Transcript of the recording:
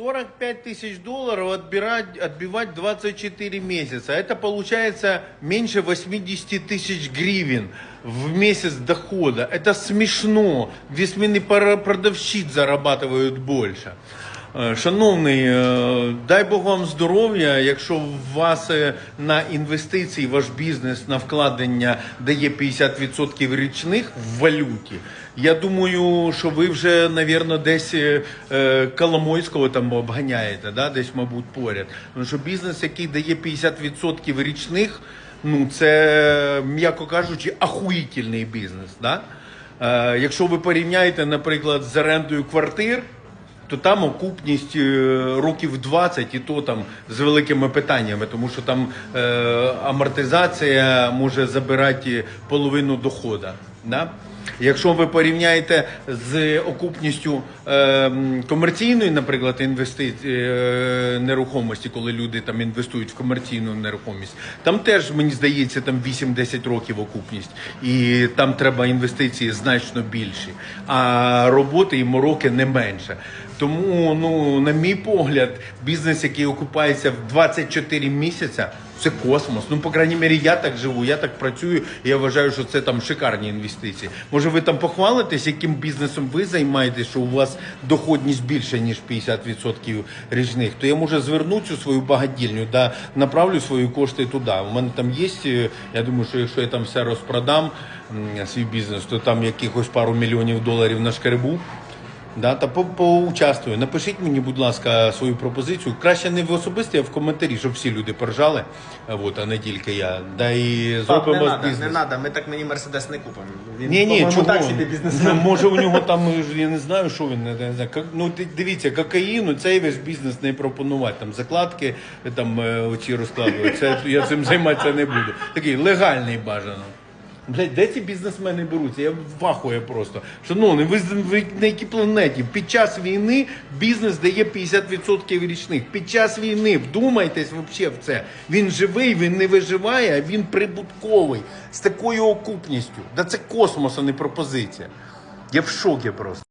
45 тысяч долларов отбирать, отбивать 24 месяца. Это получается меньше 80 тысяч гривен в месяц дохода. Это смешно. Весьмины пара- продавщиц зарабатывают больше. Е, Шановний, е, дай Бог вам здоров'я. Якщо у вас е, на інвестиції ваш бізнес на вкладення дає 50% річних в валюті, я думаю, що ви вже, навірно, десь Коломойського там обганяєте, да? десь, мабуть, поряд. Тому що бізнес, який дає 50% річних, ну це, м'яко кажучи, ахуїтельний бізнес. Да? Якщо ви порівняєте, наприклад, з орендою квартир то там окупність е, років 20 і то там з великими питаннями, тому що там е, амортизація може забирати половину доходу. Да? Якщо ви порівняєте з окупністю е, комерційної, наприклад, інвестиції е, нерухомості, коли люди там інвестують в комерційну нерухомість, там теж мені здається там 8-10 років окупність, і там треба інвестиції значно більші, а роботи і мороки не менше. Тому, ну, на мій погляд, бізнес, який окупається в 24 місяця, це космос. Ну, по крайній мірі, я так живу, я так працюю, і я вважаю, що це там шикарні інвестиції. Ви там похвалитесь, яким бізнесом ви займаєтесь, що у вас доходність більше, ніж 50% річних, то я може зверну цю свою багатільню, да, направлю свої кошти туди. У мене там є, е, я думаю, що якщо я там все розпродам, свій бізнес, то там якихось пару мільйонів доларів на шкарбу. Да, та по- поучаствую. Напишіть мені, будь ласка, свою пропозицію. Краще не в особисті, а в коментарі, щоб всі люди поржали, а от, а не тільки я. Да і Пап, не зробимо надо, бізнес. не надо, ми так мені Мерседес не купимо. Він, Ні, ні, по-моєму, чого? так собі бізнесмен. Ну, може у нього там, я не знаю, що він, я не знаю. Ну, ти- дивіться, кокаїну, цей весь бізнес не пропонувати. Там закладки, там е, оці розкладувати. Це, я цим займатися не буду. Такий легальний бажано. Блять, де ці бізнесмени беруться? Я вахую просто. Шановні, ви, з- ви на якій планеті? Під час війни бізнес дає 50% річних. Під час війни вдумайтесь взагалі в це. Він живий, він не виживає, а він прибутковий з такою окупністю. Да це космос, а не пропозиція. Я в шокі просто.